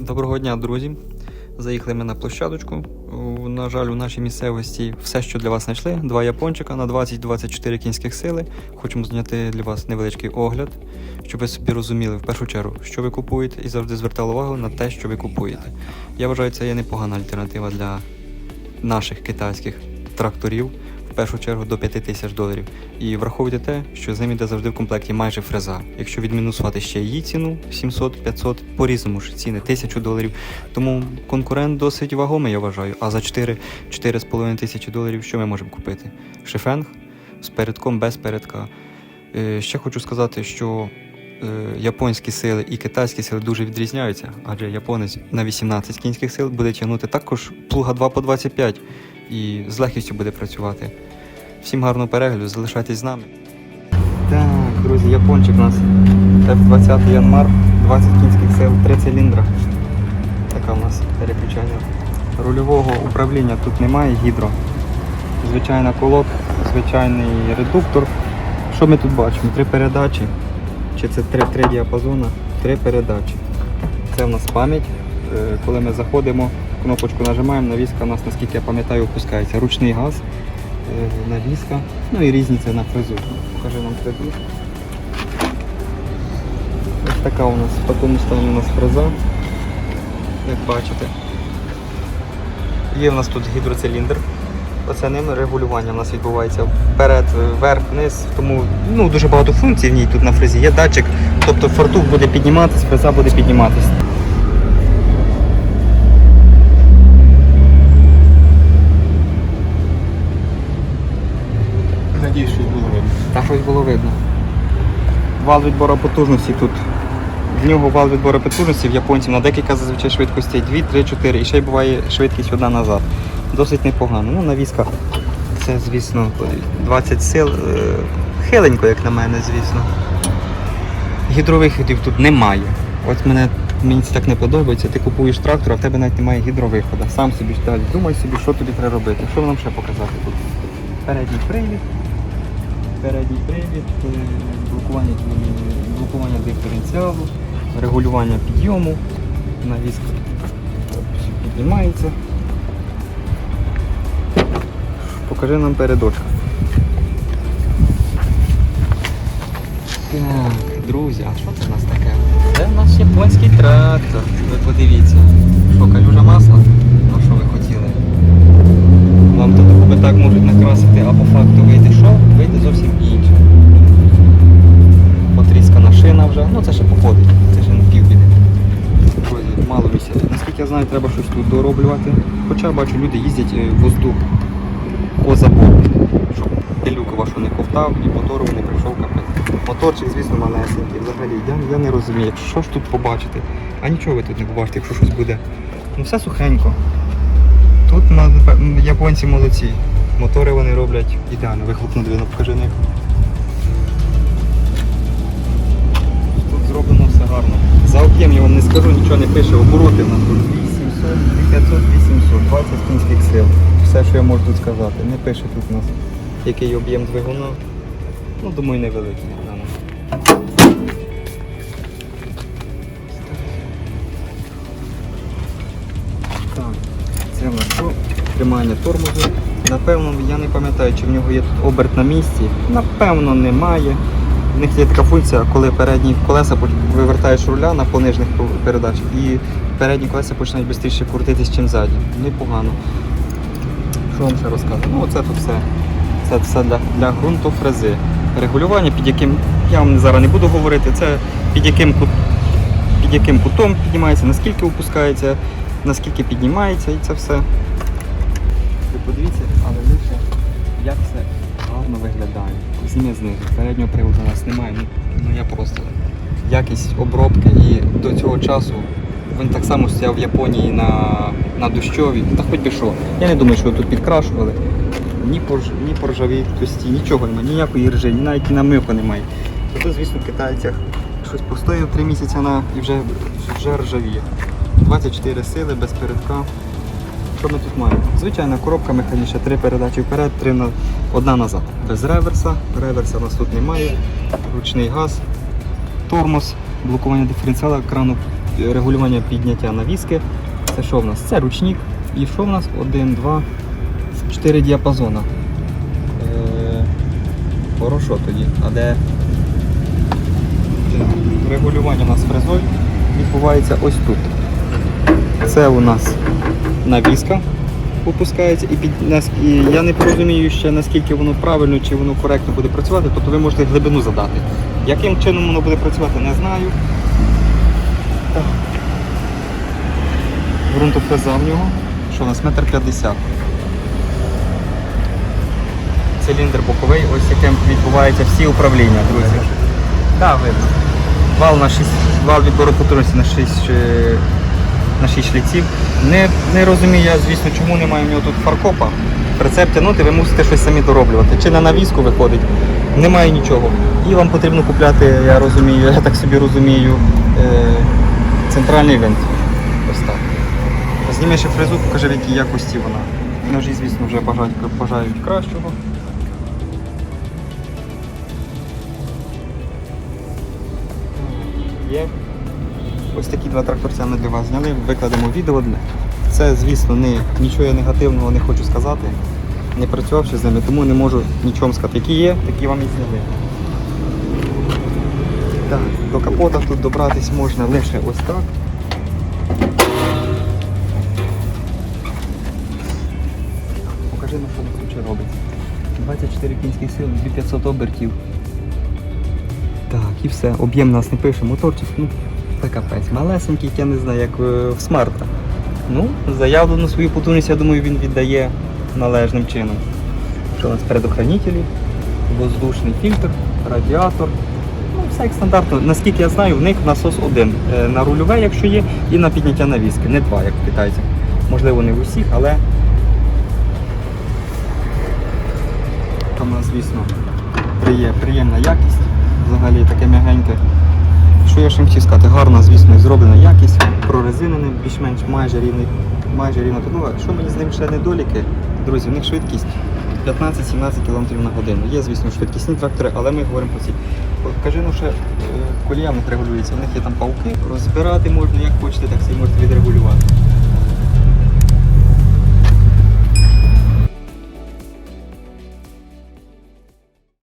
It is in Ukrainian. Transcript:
Доброго дня, друзі. Заїхали ми на площадочку. На жаль, у нашій місцевості все, що для вас знайшли. Два япончика на 20-24 кінських сили. Хочемо зняти для вас невеличкий огляд, щоб ви собі розуміли в першу чергу, що ви купуєте, і завжди звертали увагу на те, що ви купуєте. Я вважаю, це є непогана альтернатива для наших китайських тракторів. Першу чергу до 5 тисяч доларів. І враховуйте те, що з ним йде завжди в комплекті майже фреза. Якщо відмінусувати ще її ціну 700-500, по-різному ж ціни 1000 доларів. Тому конкурент досить вагомий, я вважаю. А за 4-4,5 тисячі доларів що ми можемо купити? Шифенг з передком без передка. Е, Ще хочу сказати, що е, японські сили і китайські сили дуже відрізняються, адже японець на 18 кінських сил буде тягнути також плуга 2 по 25 і з легкістю буде працювати. Всім гарного перегляду, залишайтесь з нами. Так, друзі, япончик у нас F20 Янмар, 20 кінських сил, 3 циліндра. Така у нас переключання. Рульового управління тут немає, гідро. Звичайна колодка, звичайний редуктор. Що ми тут бачимо? Три передачі. Чи це три, три діапазона? Три передачі. Це в нас пам'ять. Е, Коли ми заходимо, кнопочку нажимаємо, навіска у нас, наскільки я пам'ятаю, опускається. Ручний газ, навіска, ну і різні це на фрезу. Покажи нам фрезу. Ось така у нас, в такому стані у нас фреза, як бачите. Є в нас тут гідроциліндр. Оце ним регулювання у нас відбувається вперед, вверх, вниз. Тому ну, дуже багато функцій в ній тут на фрезі. Є датчик, тобто фартух буде підніматись, фреза буде підніматись. Щось було видно. Вал відбору потужності тут. В нього вал відбору потужності в японців на декілька зазвичай швидкостей 2, 3, 4. І ще й буває швидкість одна назад. Досить непогано. Ну, навіска це, звісно, 20 сил. е, Хиленько, як на мене, звісно. Гідровиходів тут немає. Ось мене мені це так не подобається. Ти купуєш трактор, а в тебе навіть немає гідровиходу. Сам собі так, думай собі, що тобі треба робити. Що нам ще показати тут? Передній привід передній привід, е, блокування, блокування диференціалу, регулювання підйому, навіска піднімається. Покажи нам передочку. Так, друзі, а що це в нас таке? Це в нас японський трактор. Ви подивіться. Що, калюжа масла? Вам так можуть накрасити, а по факту вийде що? Вийде зовсім інше. Потріскана шина вже, ну це ще походить, це ще не півбіди. Мало місяця. Наскільки я знаю, треба щось тут дороблювати. Хоча бачу, люди їздять е, воздух по забору, щоб пилюку вашу не ковтав і мотору не прийшов капець. Моторчик, звісно, малесенький. Взагалі, я, я не розумію, що ж тут побачити. А нічого ви тут не побачите, якщо щось буде. Ну все сухенько. Тут японці молодці. Мотори вони роблять ідеально. Вихлопну двигун покажи них. Тут зроблено все гарно. За об'єм я вам не скажу, нічого не пише. Обороти в тут 800, 500, 800, 20 кінських сил. Все, що я можу тут сказати. Не пише тут у нас який об'єм двигуна. Ну, думаю, невеликий. Тримання тормозу. Напевно, я не пам'ятаю, чи в нього є тут оберт на місці. Напевно, немає. В них є така функція, коли передні колеса вивертаєш руля на понижних передачах і передні колеса починають швидше крутитись, ніж задні. Непогано. Що вам ще розказати? Ну, оце тут все. Це все для, для ґрунтофрези. Регулювання, під яким я вам зараз не буду говорити, це під яким під яким кутом піднімається, наскільки опускається, наскільки піднімається і це все. Ви подивіться, але лише як це гарно виглядає. Зніми знизу. Переднього приводу у нас немає. Ну, я просто якість обробки і до цього часу він так само стояв в Японії на, на дощові. Та хоч би що. Я не думаю, що тут підкрашували. Ні по, рж- ні по ржавітості, нічого немає, ніякої ржи, ні навіть намивку немає. Тобто, звісно, в китайцях щось постояв 3 місяці на і вже, вже ржавіє. 24 сили без передка. Що ми тут маємо? Звичайна коробка механічна, три передачі вперед, три на... одна назад. Без реверса. Реверса у нас тут немає. Ручний газ, тормоз, блокування диференціала, крану регулювання підняття навіски. Це що в нас? Це ручник. І що в нас? Один, два, чотири діапазона. Е, хорошо тоді. А де регулювання у нас фрезою відбувається ось тут. Це у нас навіска опускається і під. І я не порозумію ще наскільки воно правильно чи воно коректно буде працювати, тобто ви можете глибину задати. Яким чином воно буде працювати, не знаю. Так. Грунтофреза в нього. Що у нас метр п'ятдесят. Циліндр боковий, ось яким відбуваються всі управління, друзі. Так, видно. Вал на 6, вал відбору потужності на 6, е, на 6 шліців. Не, не розумію я, звісно, чому немає в нього тут фаркопа. Прицеп тягнути, ви мусите щось самі дороблювати. Чи на навіску виходить, немає нічого. І вам потрібно купляти, я розумію, я так собі розумію, е, центральний винт. Ось так. Зніми ще фрезу, покажи в якій якості вона. Ножі, звісно, вже бажають, бажають кращого. Є. Ось такі два тракторця для вас зняли, викладемо відео. Це, звісно, не, нічого негативного не хочу сказати, не працювавши з ними, тому не можу нічого сказати. Які є, такі вам і зняли. Так, до капота тут добратись можна лише ось так. Покажи на що ключі робить. 24 кінських сил, 2500 обертів. Так, і все. Об'єм нас не пише. Моторчик, ну, та капець. Малесенький, я не знаю, як е, в смарта. Ну, заявлену свою потужність, я думаю, він віддає належним чином. Що у нас передохранителі, воздушний фільтр, радіатор. Ну, все як стандартно. Наскільки я знаю, в них насос один. Е, На рульове, якщо є, і на підняття навіски. Не два, як в китайцях. Можливо, не в усіх, але там у нас, звісно, приємна якість. Взагалі таке м'ягеньке. Що я ще хотів сказати, гарна, звісно, зроблена якість, прорезинене, більш-менш майже рівний, майже рівно. Ну, Що мені з ним ще недоліки, друзі, в них швидкість 15-17 км на годину. Є, звісно, швидкісні трактори, але ми говоримо про ці. Кажи, ну ще е, колія в них регулюється, в них є там пауки, розбирати можна, як хочете, так собі можете відрегулювати.